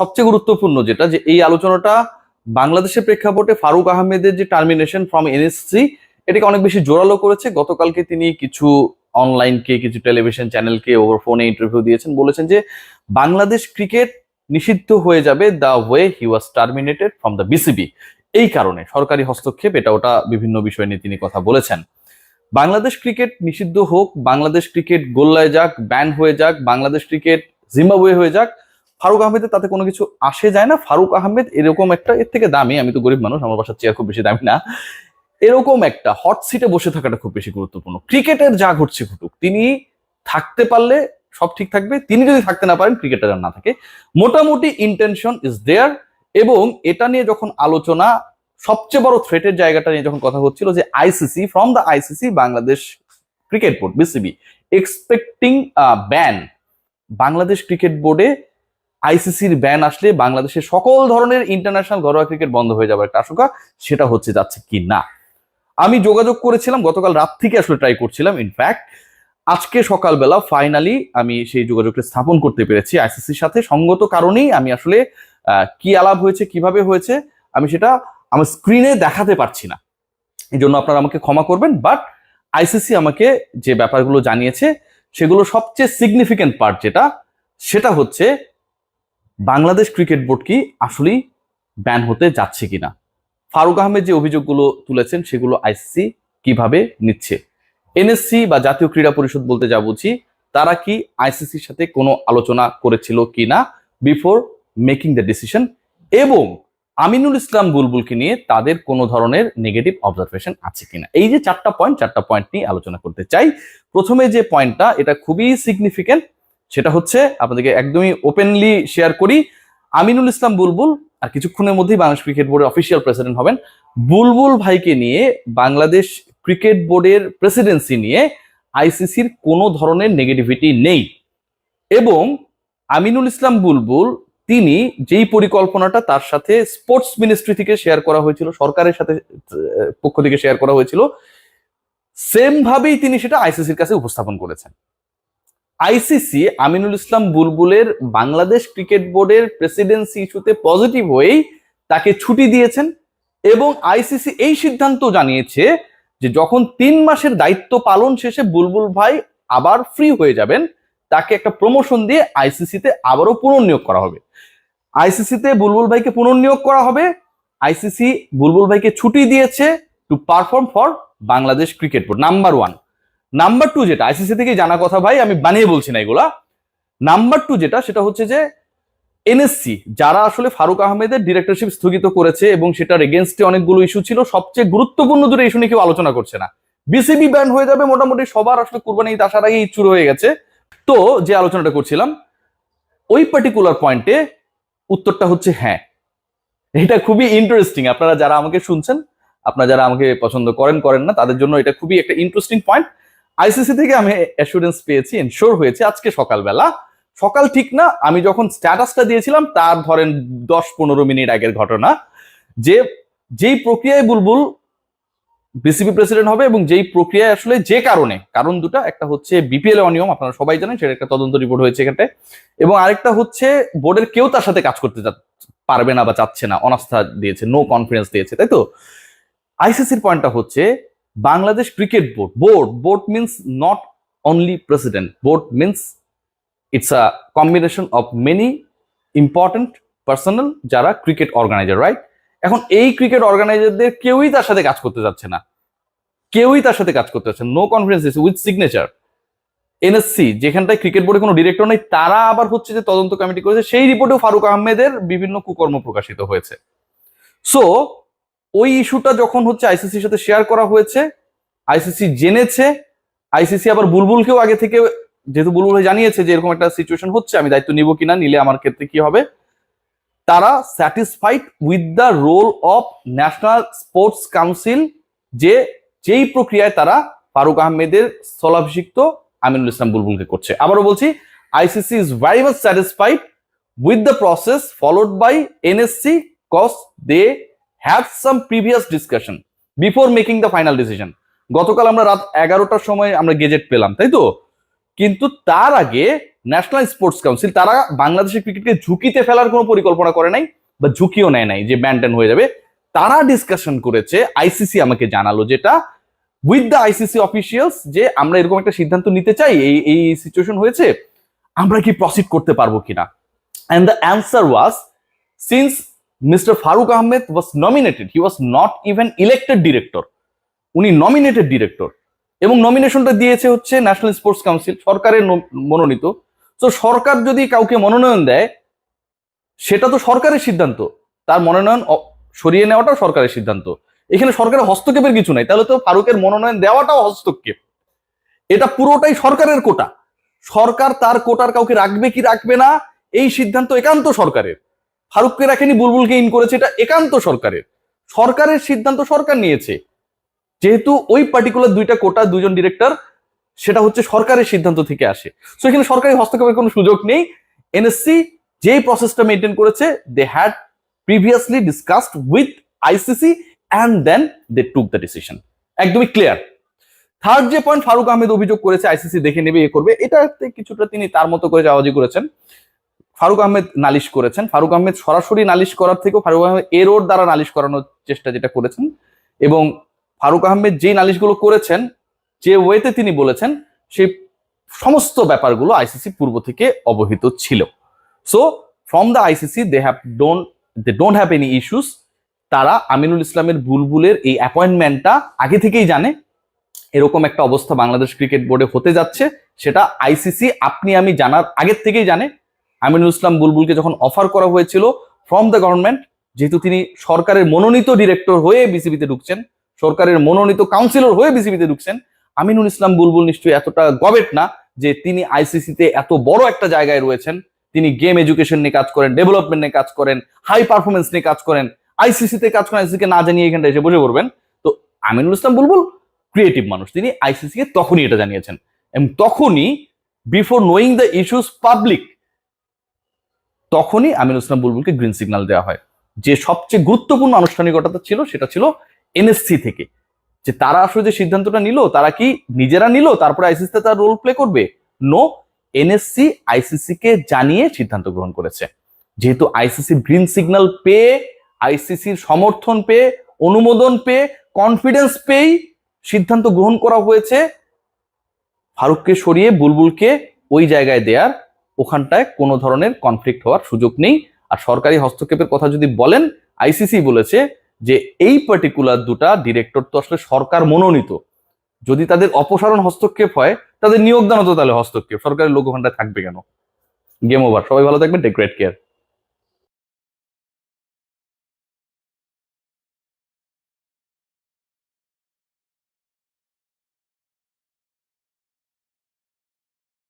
সবচেয়ে গুরুত্বপূর্ণ যেটা, যে এই আলোচনাটা বাংলাদেশের প্রেক্ষাপটে ফারুক আহমেদের যে টার্মিনেশন ফ্রম এনএসসি এটাকে অনেক বেশি জোরালো করেছে। গতকালকে তিনি কিছু অনলাইনকে কিছু টেলিভিশন চ্যানেলকে ওভার ফোনে ইন্টারভিউ দিয়েছেন। বলেছেন যে, বাংলাদেশ ক্রিকেট নিষিদ্ধ হয়ে যাবে the way he was terminated from the BCB এই কারণে সরকারি হস্তক্ষেপ, এটা ওটা বিভিন্ন বিষয় নিয়ে তিনি কথা বলেছেন। বাংলাদেশ ক্রিকেট নিষিদ্ধ হোক, বাংলাদেশ ক্রিকেট গোল্লায় যাক ব্যান হয়ে যাক, বাংলাদেশ ক্রিকেট জিম্বাবুয়ে হয়ে যাক ফারুক আহমেদের তাতে কোনো কিছু আসে যায় না। ফারুক আহমেদ এরকম একটা, এর থেকে দামি, আমি তো গরিব মানুষ, আমার বাসার চেয়ার খুব বেশি দামি না। এরকম একটা হট সিটে বসে থাকাটা খুব বেশি গুরুত্বপূর্ণ। ক্রিকেটের যা ঘটছে ঘটুক, তিনি থাকতে পারলে সব ঠিক থাকবে, তিনি যদি থাকতে না পারেন, ক্রিকেটটা যেন না থাকে। মোটামুটি ইন্টেনশন ইজ দেয়ার এবং এটা নিয়ে যখন আলোচনা, সবচেয়ে বড় থ্রেটের জায়গাটা নিয়ে যখন কথা হচ্ছিল যে ICC from the ICC Bangladesh cricket board BCB expecting ban Bangladesh cricket বোর্ডে আইসিসির ব্যান আসলে বাংলাদেশের সকল ধরনের ইন্টারন্যাশনাল ঘরোয়া ক্রিকেট বন্ধ হয়ে যাবার একটা আশঙ্কা, সেটা হচ্ছে যাচ্ছে কি না। আমি যোগাযোগ করেছিলাম, গতকাল রাত থেকে আসলে ট্রাই করছিলাম। ইনফ্যাক্ট আজকে সকালবেলা ফাইনালি আমি সেই যোগাযোগটা স্থাপন করতে পেরেছি আইসিসির সাথে। সঙ্গত কারণেই আমি আসলে কি আলাপ হয়েছে, কীভাবে হয়েছে, আমি সেটা আমার স্ক্রিনে দেখাতে পারছি না। এই জন্য আপনারা আমাকে ক্ষমা করবেন বাট আইসিসি আমাকে যে ব্যাপারগুলো জানিয়েছে, সেগুলো সবচেয়ে সিগনিফিক্যান্ট পার্ট যেটা, সেটা হচ্ছে বাংলাদেশ ক্রিকেট বোর্ড কি আসলেই ব্যান হতে যাচ্ছে কিনা? ফারুক আহমেদ যে অভিযোগগুলো তুলেছেন সেগুলো আইসিসি কীভাবে নিচ্ছে? এনএসসি বা জাতীয় ক্রীড়া পরিষদ বলতে যা বুঝি, তারা কি আইসিসির সাথে কোনো আলোচনা করেছিল কিনা বিফোর মেকিং দ্য ডিসিশন এবং আমিনুল ইসলাম বুলবুলকে নিয়ে তাদের কোনো ধরনের নেগেটিভ অবজারভেশন আছে কিনা? এই যে চারটা পয়েন্ট চারটা পয়েন্ট নিয়ে আলোচনা করতে চাই, প্রথমে যে পয়েন্টটা এটা খুবই সিগনিফিকেন্ট সেটা হচ্ছে আপনাদেরকে একদমই ওপেনলি শেয়ার করি। আমিনুল ইসলাম বুলবুল আর কিছুক্ষণের মধ্যেই বাংলাদেশ ক্রিকেট বোর্ডের অফিসিয়াল প্রেসিডেন্ট হবেন। বুলবুল ভাইকে নিয়ে বাংলাদেশ ক্রিকেট বোর্ডের প্রেসিডেন্সি নিয়ে আইসিসির কোনো ধরনের নেগেটিভিটি নেই। এবং আমিনুল ইসলাম বুলবুল, তিনি যেই পরিকল্পনাটা তার সাথে স্পোর্টস মিনিস্ট্রি থেকে শেয়ার করা হয়েছিল, সরকারের সাথে পক্ষ থেকে শেয়ার করা হয়েছিল সেম ভাবেই তিনি সেটা আইসিসির কাছে উপস্থাপন করেছেন। আইসিসি আমিনুল ইসলাম বুলবুলের বাংলাদেশ ক্রিকেট বোর্ডের প্রেসিডেন্সি ইস্যুতে পজিটিভ হয়েই তাকে ছুটি দিয়েছেন এবং আইসিসি এই সিদ্ধান্ত জানিয়েছে যে যখন তিন মাসের দায়িত্ব পালন শেষে বুলবুল ভাই আবার ফ্রি হয়ে যাবেন, তাকে একটা প্রমোশন দিয়ে আইসিসিতে আবারও পুনর্নিয়োগ করা হবে। আইসিসিতে বুলবুল ভাইকে পুনর্নিয়োগ করা হবে। আইসিসি বুলবুল ভাইকে ছুটি দিয়েছে to perform for Bangladesh cricket board number one number two যেটা আইসিসি থেকে জানা কথা ভাই, আমি বানিয়ে বলছি না এগুলা। নাম্বার টু যেটা, সেটা হচ্ছে যে এনএসসি যারা আসলে ফারুক আহমেদের ডিরেক্টরশিপ স্থগিত করেছে এবং সেটার এগেনস্টে অনেকগুলো ইস্যু ছিল, সবচেয়ে গুরুত্বপূর্ণ দুটো ইস্যু নিয়ে কেউ আলোচনা করছে না। বিসিবি ব্যান হয়ে যাবে মোটামুটি সবার, আসলে কুরবানি আসার আগেই চুর হয়ে গেছে। তো যে আলোচনাটা করছিলাম, ওই পার্টিকুলার পয়েন্টে উত্তরটা হচ্ছে হ্যাঁ। এটা খুবই ইন্টারেস্টিং আপনারা যারা আমাকে শুনছেন, আপনারা যারা আমাকে পছন্দ করেন করেন না, তাদের জন্য এটা খুবই একটা ইন্টারেস্টিং পয়েন্ট আইসিসি থেকে আমি অ্যাসুরেন্স পেয়েছি এনশোর হয়েছে আজকে সকালবেলা। সকাল ঠিক না, আমি যখন স্ট্যাটাসটা দিয়েছিলাম, তার ধরেন দশ পনেরো মিনিট আগের ঘটনা, যে যেই প্রক্রিয়ায় বুলবুল বিসিবি প্রেসিডেন্ট হবে এবং যেই প্রক্রিয়ায় আসলে যে কারণে, কারণ দুটা, একটা হচ্ছে বিপিএল অনিয়ম, আপনারা সবাই জানেন, সেটা একটা তদন্ত রিপোর্ট হয়েছে এখানে এবং আরেকটা হচ্ছে বোর্ডের কেউ তার সাথে কাজ করতে পারবে না বা চাচ্ছে না, অনাস্থা দিয়েছে নো কনফিডেন্স দিয়েছে, তাই তো? আইসিসির পয়েন্টটা হচ্ছে Bangladesh cricket board board board means not only president board means it's a combination of many important personal যারা ক্রিকেট অর্গানাইজার রাইট এখন এই ক্রিকেট অর্গানাইজারদের কেউই তার সাথে কাজ করতে যাচ্ছে না। কেউই তার সাথে কাজ করতে যাচ্ছে no. Confidence with signature NSC যেখানটায় ক্রিকেট বোর্ডে কোনো ডিরেক্টর নেই, তারা আবার হচ্ছে যে তদন্ত কমিটি করেছে, সেই রিপোর্টেও ফারুক আহমেদের বিভিন্ন কুকর্ম প্রকাশিত হয়েছে। সো ওই ইস্যুটা যখন হচ্ছে আইসিসির সাথে শেয়ার করা হয়েছে আইসিসি জেনেছে আইসিসি আবার বুলবুলকেও আগে থেকে যেহেতু বুলবুল জানিয়েছে যে এরকম একটা সিচুয়েশন হচ্ছে, আমি দায়িত্ব নিব কিনা, নিলে আমার ক্ষেত্রে কি হবে? তারা satisfied with the role of national sports council যে, যেই প্রক্রিয়ায় তারা ফারুক আহমেদের স্থলাভিষিক্ত আমিনুল ইসলাম বুলবুলকে করছে। আবারও বলছি ICC is very much satisfied with the process followed by NSC cause they have some previous discussion before making the final decision গতকাল আমরা রাত এগারোটার সময় আমরা গেজেট পেলাম, তাই তো? কিন্তু তার আগে ন্যাশনাল স্পোর্টস কাউন্সিল তারা বাংলাদেশের ক্রিকেটকে ঝুঁকিতে ফেলার কোনো পরিকল্পনা করে নাই বা ঝুঁকিও নেয় নাই, যে ব্যান হয়ে যাবে। তারা ডিসকাশন করেছে আইসিসি আমাকে জানালো যেটা উইথ দ্য আইসিসি অফিসিয়ালস যে আমরা এরকম একটা সিদ্ধান্ত নিতে চাই, এই এই সিচুয়েশন হয়েছে, আমরা কি প্রসিড করতে পারব কিনা? And the answer was since mister Farooq Ahmed was nominated he was not even elected director উনি নমিনেটেড ডিরেক্টর এবং নমিনেশনটা দিয়েছে হচ্ছে ন্যাশনাল স্পোর্টস কাউন্সিল সরকারের মনোনীত। তো সরকার যদি কাউকে মনোনয়ন দেয়, সেটা তো সরকারের সিদ্ধান্ত। তার মনোনয়ন সরিয়ে নেওয়াটাও সরকারের সিদ্ধান্ত। এখানে সরকারের হস্তক্ষেপের কিছু নাই। তাহলে তো ফারুকের মনোনয়ন দেওয়াটাও হস্তক্ষেপ। এটা পুরোটাই সরকারের কোটা। সরকার তার কোটার কাউকে রাখবে কি রাখবে না, এই সিদ্ধান্ত একান্ত সরকারের। ফারুককে রাখেনি, বুলবুলকে ইন করেছে, এটা একান্ত সরকারের। সরকারের সিদ্ধান্ত সরকার নিয়েছে। যেহেতু ওই পার্টিকুলার দুইটা কোটা, দুজন ডিরেক্টর সেটা হচ্ছে সরকারের সিদ্ধান্ত থেকে আসে। সো এখানে সরকারি হস্তক্ষেপের কোনো সুযোগ নেই। এনএসসি যেই প্রসেসটা মেনটেন করেছে they had previously discussed with ICC and then they took the decision একদমই ক্লিয়ার থার্ড যে পয়েন্ট ফারুক আহমেদ অভিযোগ করেছে আইসিসি দেখে নেবে, এ করবে, এটাতে কিছুটা তিনি তার মতো করে যাওয়াজি করেছেন। ফারুক আহমেদ নালিশ করেছেন। ফারুক আহমেদ সরাসরি নালিশ করার থেকেও ফারুক আহমেদ এরোর দ্বারা নালিশ করানোর চেষ্টা যেটা করেছেন এবং ফারুক আহমেদ যে নালিশগুলো করেছেন, যে ওয়েতে তিনি বলেছেন, সেই সমস্ত ব্যাপারগুলো আইসিসি পূর্ব থেকে অবহিত ছিল। So from the ICC they have don't they don't have any issues তারা আমিনুল ইসলামের বুলবুলের এই অ্যাপয়েন্টমেন্টটা আগে থেকেই জানে। এরকম একটা অবস্থা বাংলাদেশ ক্রিকেট বোর্ডে হতে যাচ্ছে। সেটা আইসিসি আপনি আমি জানার আগের থেকেই জানে। আমিনুল ইসলাম বুলবুলকে যখন অফার করা হয়েছিল ফ্রম দ্য গভর্নমেন্ট যেহেতু তিনি সরকারের মনোনীত ডিরেক্টর হয়ে বিসিবিতে ঢুকছেন, সরকারের মনোনীত কাউন্সিলর হয়ে বিসিবিতে ঢুকছেন, আমিনুল ইসলাম বুলবুল নিশ্চয়ই এতটা গবেট না যে তিনি আইসিসিতে এত বড় একটা জায়গায় রয়েছেন। তিনি গেম এডুকেশন নিয়ে কাজ করেন ডেভেলপমেন্ট নিয়ে কাজ করেন হাই পারফরমেন্স নিয়ে কাজ করেন আইসিসিতে কাজ করেন আইসিসিকে না জানিয়ে এখানটা এসে বসে পড়বেন। তো আমিনুল ইসলাম বুলবুল ক্রিয়েটিভ মানুষ, তিনি আইসিসি কে তখনই এটা জানিয়েছেন। এবং তখনই before knowing the issues public তখনই আমিনুল ইসলাম বুলবুলকে গ্রিন সিগন্যাল দেওয়া হয়। যে সবচেয়ে গুরুত্বপূর্ণ আনুষ্ঠানিকতা ছিল সেটা ছিল এনএসসি থেকে। যে তারা আসলে যে সিদ্ধান্তটা নিল, তারা কি নিজেরা নিল, তারপরে আইসিসিতে তার রোল প্লে করবে? নো এনএসসি আইসিসি কে জানিয়ে সিদ্ধান্ত গ্রহণ করেছে। যেহেতু আইসিসি গ্রিন সিগন্যাল পেয়ে আইসিসির সমর্থন পেয়ে, অনুমোদন পেয়ে কনফিডেন্স পেয়েই সিদ্ধান্ত গ্রহণ করা হয়েছে, ফারুককে সরিয়ে বুলবুলকে ওই জায়গায় দেয়ার ওখানটায় কোনো ধরনের কনফ্লিক্ট হওয়ার সুযোগ নেই। আর সরকারি হস্তক্ষেপের কথা যদি বলেন আইসিসি বলেছে যে এই পার্টিকুলার দুটা ডিরেক্টর তো আসলে সরকার মনোনীত। যদি তাদের অপসারণ হস্তক্ষেপ হয়, তাদের নিয়োগ হতো তাহলে হস্তক্ষেপ। সরকারের লোক ওখানটায় থাকবে কেন? গেম ওভার সবাই ভালো থাকবেন। Take great care